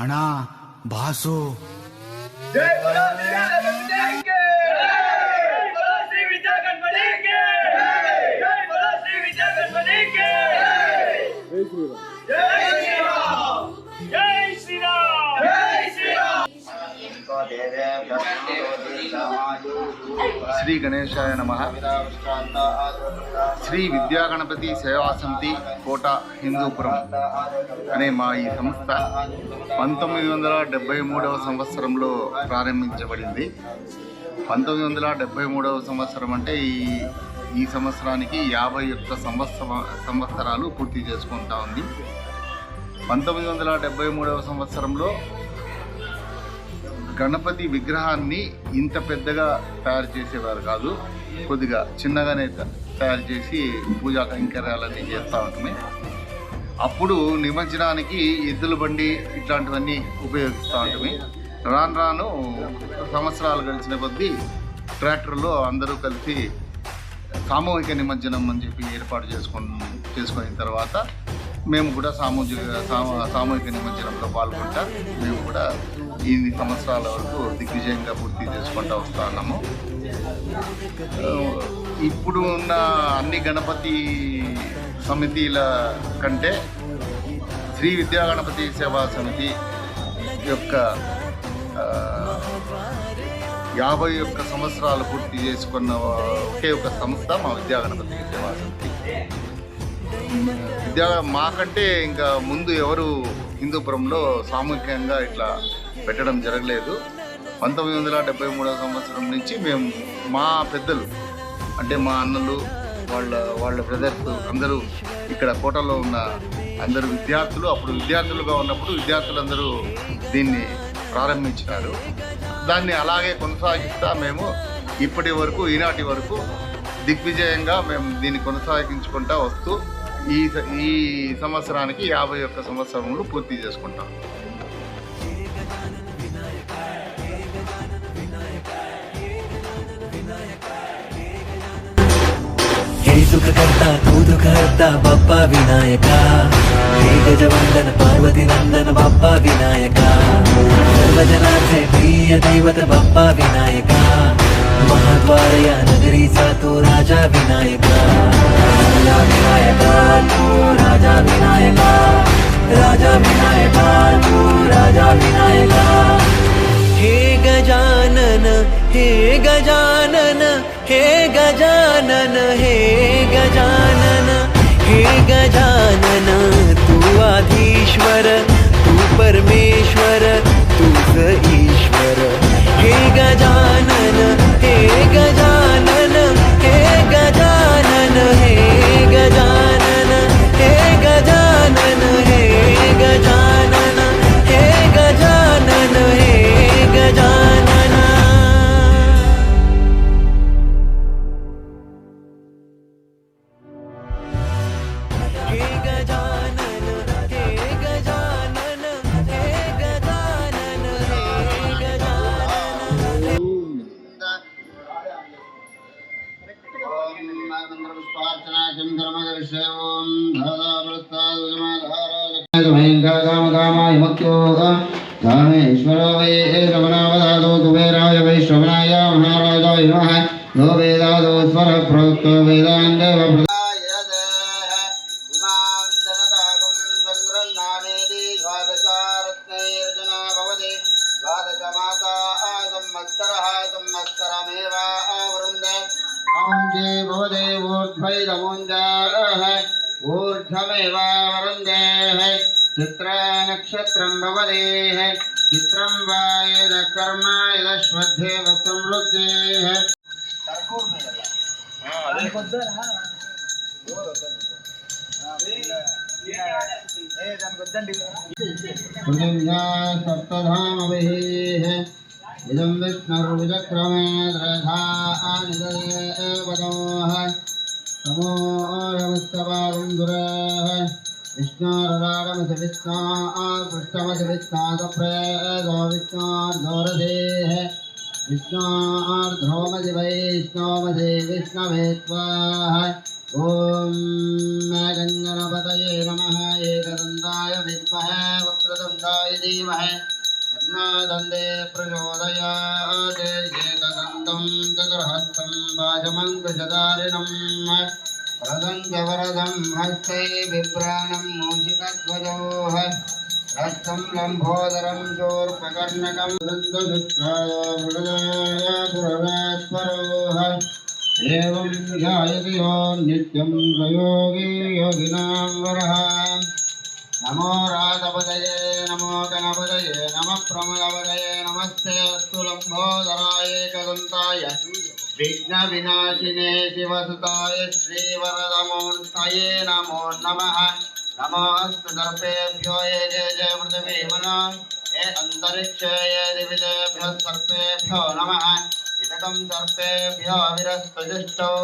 ಹಣ ಬಾಸು. ಶ್ರೀ ಗಣೇಶಾಯ ನಮಃ. శ్రీ విద్యాగణపతి సేవా సమితి కోట హిందూపురం అనే మా ఈ సంస్థ పంతొమ్మిది వందల డెబ్బై మూడవ సంవత్సరంలో ప్రారంభించబడింది. పంతొమ్మిది వందల డెబ్బై మూడవ సంవత్సరం అంటే ఈ ఈ సంవత్సరానికి యాభై ఒక్క సంవత్సర సంవత్సరాలు పూర్తి చేసుకుంటా ఉంది. పంతొమ్మిది వందల డెబ్బై మూడవ సంవత్సరంలో గణపతి విగ్రహాన్ని ఇంత పెద్దగా తయారు చేసేవారు కాదు కొద్దిగా చిన్నగానే తయారు చేసి పూజా కైంకర్యాలన్నీ చేస్తూ ఉంటుంది అప్పుడు నిమజ్జనానికి ఎద్దుల బండి ఇట్లాంటివన్నీ ఉపయోగిస్తూ ఉంటుంది రాను రాను సంవత్సరాలు గడిచిన కొద్దీ ట్రాక్టర్లో అందరూ కలిసి సామూహిక నిమజ్జనం అని చెప్పి ఏర్పాటు చేసుకుని చేసుకున్న తర్వాత మేము కూడా సామూహిక సామూహిక నిమజ్జనంలో పాల్గొంటా మేము కూడా ఎనిమిది సంవత్సరాల వరకు దిగ్విజయంగా పూర్తి చేసుకుంటూ వస్తున్నాము ఇప్పుడు ఉన్న అన్ని గణపతి సమితిల కంటే శ్రీ విద్యా గణపతి సేవా సమితి యొక్క యాభై ఒక్క సంవత్సరాలు పూర్తి చేసుకున్న ఒకే ఒక సంస్థ మా విద్యా గణపతి సేవా సమితి. విద్యా మాకంటే ఇంకా ముందు ఎవరు హిందూపురంలో సామూహికంగా ఇట్లా పెట్టడం జరగలేదు. పంతొమ్మిది వందల డెబ్బై మూడవ సంవత్సరం నుంచి మేము మా పెద్దలు అంటే మా అన్నలు వాళ్ళ వాళ్ళ బ్రదర్స్ అందరూ ఇక్కడ కోటలో ఉన్న అందరూ విద్యార్థులు అప్పుడు విద్యార్థులుగా ఉన్నప్పుడు విద్యార్థులందరూ దీన్ని ప్రారంభించినారు. దాన్ని అలాగే కొనసాగిస్తా మేము ఇప్పటి వరకు ఈనాటి వరకు దిగ్విజయంగా మేము దీన్ని కొనసాగించుకుంటా వస్తూ ఈ ఈ సంవత్సరానికి యాభై ఒక్క సంవత్సరములు పూర్తి చేసుకుంటాం. ಸುಖಕರ್ತ ಕೂದುಕರ್ತ ಬಪ್ಪ ವಿನಾಯಕ ಶ್ರೀ ಗಜವಂದನ ಪಾರ್ವತಿ ನಂದನ ಬಪ್ಪ ವಿನಾಯಕ ಸರ್ವಜನಾಥೆ ಪ್ರಿಯ ದೈವತ ಬಪ್ಪ ವಿನಾಯಕ ಮಹಾದ್ವಾರಯ ನಗರಿ ಸಾತು ರಾಜ ವಿನಾಯಕ ರಾಜ ವಿನಾಯಕ ರಾಜ ವಿನಾಯಕ ರಾಜ ವಿನಾಯಕ ರಾಜ ವಿನಾಯಕ ಹೇ ಗಜಾನನ हे गजानन हे गजानन हे परमेश्वर तू परमेश्वर तुझ सर्वशवं धरावृत्तादुमधाराजकामकामाय मुक्त्योगा कामेश्वरो वै एकमनावदादो कुबेराय वै श्रवणाय महाराजाय नमः दो वेदादोस्वरः प्रोक्तो वेदाङ्गव द्वादशमासा संवत्सरः संवत्सरमेव आवृन्द ॐ जीभुदेवोद्भैरमुञ्जाः ऊर्ध्वमेवावरुन्देः चित्रानक्षत्रं भवदेः चित्रं वा यद कर्माय लक्ष्मध्येव समृद्धेः हाँ, सप्तधामभिः। इदं विष्णुर्विचक्रमे द्रधानिदयेवतोः समोऽयमुस्तवारुन्धुरः विष्णोरराडमसि विष्णोर्पृष्ठमसि विष्णोदप्रेदो विष्णोर्धोरधेः विष्णोर्ध्रोमसि वैष्णोमसि विष्णवे त्वाः ॐ गङ्गणपतये नमः। एकदन्ताय विद्महे वक्रतुण्डाय धीमहि। दन्ते प्रचोदयात्। एकदन्तं चतुर्हस्तं वाजमङ्कुशधारिणम् वरदं च वरदं हस्ते बिभ्राणं मूषिकध्वजोः हस्तं लम्भोदरं चोर्पकर्णकं पुररात्परोः। एवं ध्यायति यो नित्यं प्रयोगी योगिनां वरः। नमो राधपतये, नमो गणपतये, नमः प्रमदपतये, नमस्ते, अस्तु लम्बोदराय एकदन्ताय, विघ्नविनाशिने शिवसुताय श्रीवरदमूर्तये नमो नमः। नमोऽस्तु सर्पेभ्यो ये जय जय पृथिवी मनो। ये अन्तरिक्षे ये दिविदेभ्यः सर्पेभ्यो नमः। इदकं सर्पेभ्यो विरस्तजुष्टौ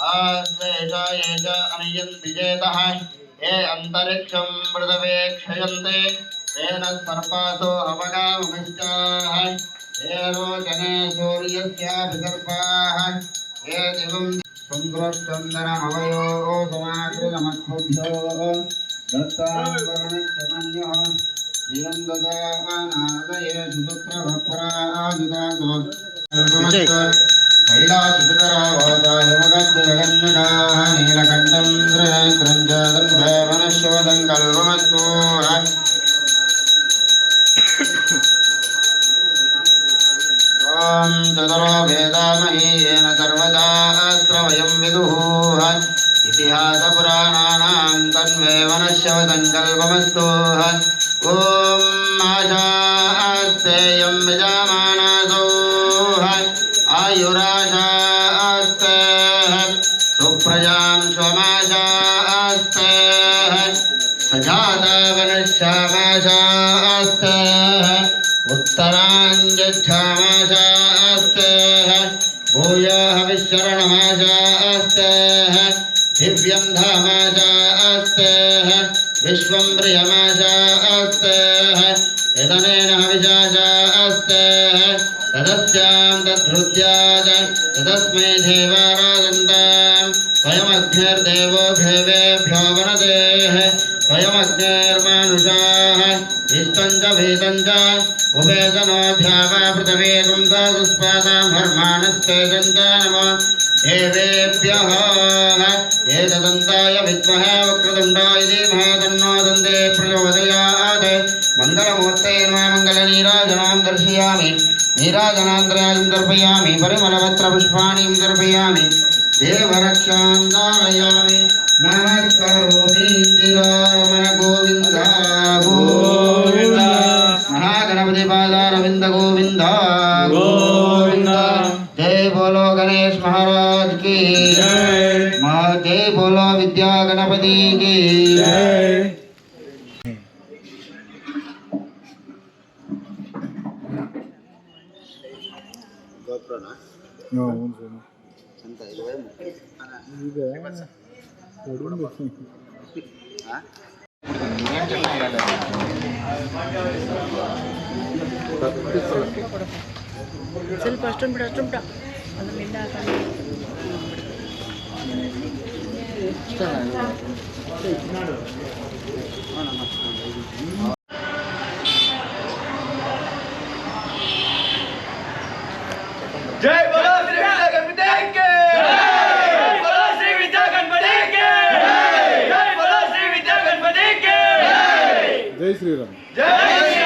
आश्वेषाय च अनियन्ति चेतः। ये अन्तरिक्षं पृथवे क्षयन्ते तेन सर्पासो अवगामभिष्टाः ये रोचने सूर्यस्याभिसर्पाः। ये दिवं सुन्द्रश्चन्दनमवयो समाकृतमत्भ्यो दत्तावरणश्चमन्योः धियं ददानादये सुपुत्रभक्तराजुदातो कैलासुतरावासायमगद्गगन्नगाः नीलकण्ठं दृढं च दन्धवनश्वदं कल्पमस्तु त्वां चतुरो वेदामहि येन सर्वदा श्रवयं विदुः इतिहासपुराणानां तन्मे वनश्यवसङ्कल्पमस्तु ॐ आशास्तेयं विजामानासौ उत्तराञ्जच्छामाशास्ते भूयः विशरणमाशास्ते दिव्यं धामाशास्ते विश्वं प्रियमाशास्ते यदनेन हविषाशास्ते तदस्यां तद्धृत्याद तदस्मै देवाराधन्तां वयमग्निर्देवो देवेभ्यो वनदेः वयमग्निर्मानुषाः इष्टं च भीतं च उपेतनोऽध्यावा पृथिवीकं दुष्पादां हर्माणस्तेजं च नमो देवेभ्यः एकदन्ताय विद्महे वक्रतुण्डाय धीमहि तन्नो दन्ते प्रचोदयात् मङ्गलमूर्ते नमः मङ्गलनीराजनां दर्शयामि नीराजनान्तराजं दर्पयामि परिमलपत्रपुष्पाणिं दर्पयामि देवरक्षां धारयामि नमस्करोमि इन्दिरारमण ಸ್ವಲ್ಪ ಅಷ್ಟೊಂದು ಬಿಡು ಅಷ್ಟೊಂದು ಬಿಡು ಅದನ್ನ ಇಲ್ಲ जय बोलो श्री विद्या गणपति के जय बोलो श्री विद्या गणपति के जय बोलो श्री विद्या गणपति के जय श्रीराम जय श्री